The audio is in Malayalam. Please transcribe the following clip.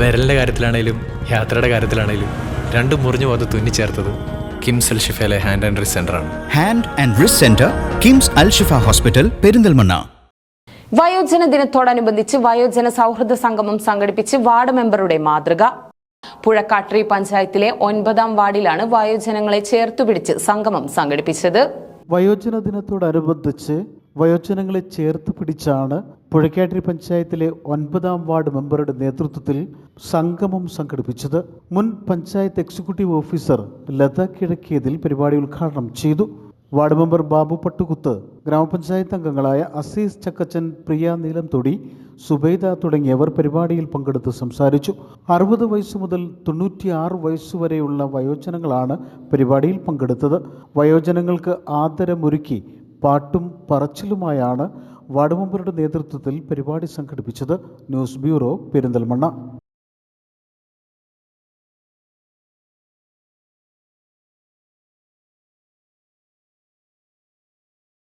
വിരലിന്റെ കാര്യത്തിലാണേലും യാത്രയുടെ കാര്യത്തിലാണേലും രണ്ടും മുറിഞ്ഞു പോകാതെ തുന്നിച്ചേർത്തത് കിംസ് അൽ ഷിഫയിലെ ഹാൻഡ് ആൻഡ് റിസ് ആണ്. Hand and wrist centre KIMS Al Shifa hospital Perinthalmanna. വയോജന ദിനത്തോടനുബന്ധിച്ച് വയോജന സൗഹൃദ സംഗമം സംഘടിപ്പിച്ച് വാർഡ് മെമ്പറുടെ മാതൃക. പുഴക്കാട്രി പഞ്ചായത്തിലെ ഒൻപതാം വാർഡിലാണ് വയോജനങ്ങളെ ചേർത്തുപിടിച്ച് സംഗമം സംഘടിപ്പിച്ചത്. വയോജന ദിനത്തോടനുബന്ധിച്ച് വയോജനങ്ങളെ ചേർത്ത് പിടിച്ചാണ് പുഴക്കാട്ടിരി പഞ്ചായത്തിലെ ഒൻപതാം വാർഡ് മെമ്പറുടെ നേതൃത്വത്തിൽ സംഗമം സംഘടിപ്പിച്ചത് മുൻ പഞ്ചായത്ത് എക്സിക്യൂട്ടീവ് ഓഫീസർ ലത കിഴക്കിയതിൽ പരിപാടി ഉദ്ഘാടനം ചെയ്തു. വാർഡ് മെമ്പർ ബാബു പട്ടുകുത്ത് ഗ്രാമപഞ്ചായത്ത് അംഗങ്ങളായ അസീസ് ചക്കച്ചൻ പ്രിയ നീലംതൊടി സുബൈദ തുടങ്ങിയവർ പരിപാടിയിൽ പങ്കെടുത്ത് സംസാരിച്ചു. അറുപത് വയസ്സ് മുതൽ തൊണ്ണൂറ്റിയാറ് വയസ്സുവരെയുള്ള വയോജനങ്ങളാണ് പരിപാടിയിൽ പങ്കെടുത്തത്. വയോജനങ്ങൾക്ക് ആദരമൊരുക്കി പാട്ടും പറച്ചിലുമായാണ് വാർഡ് നേതൃത്വത്തിൽ പരിപാടി സംഘടിപ്പിച്ചത് ന്യൂസ് ബ്യൂറോ പെരിന്തൽമണ്ണ.